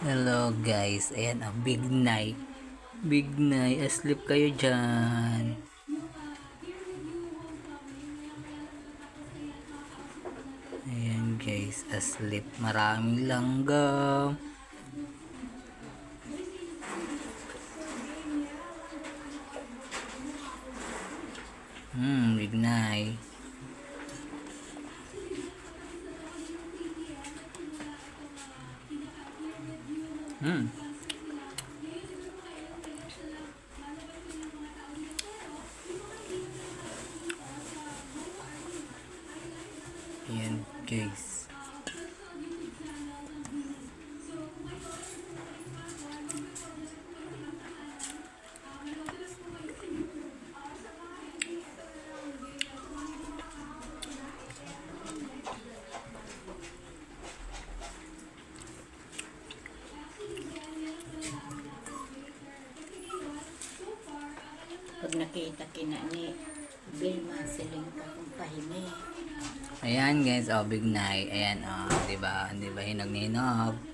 Hello guys, ayan ang big night. Big night, asleep kayo dyan. Ayan guys, asleep. Maraming langgam. Hmm, big night. Hmm. Ayan guys. Pag nakita kina ni Vilma siling ka kung pahingi. Ayan guys, oh big night. Ayan oh, 'di ba? 'Di ba hinag-hinog?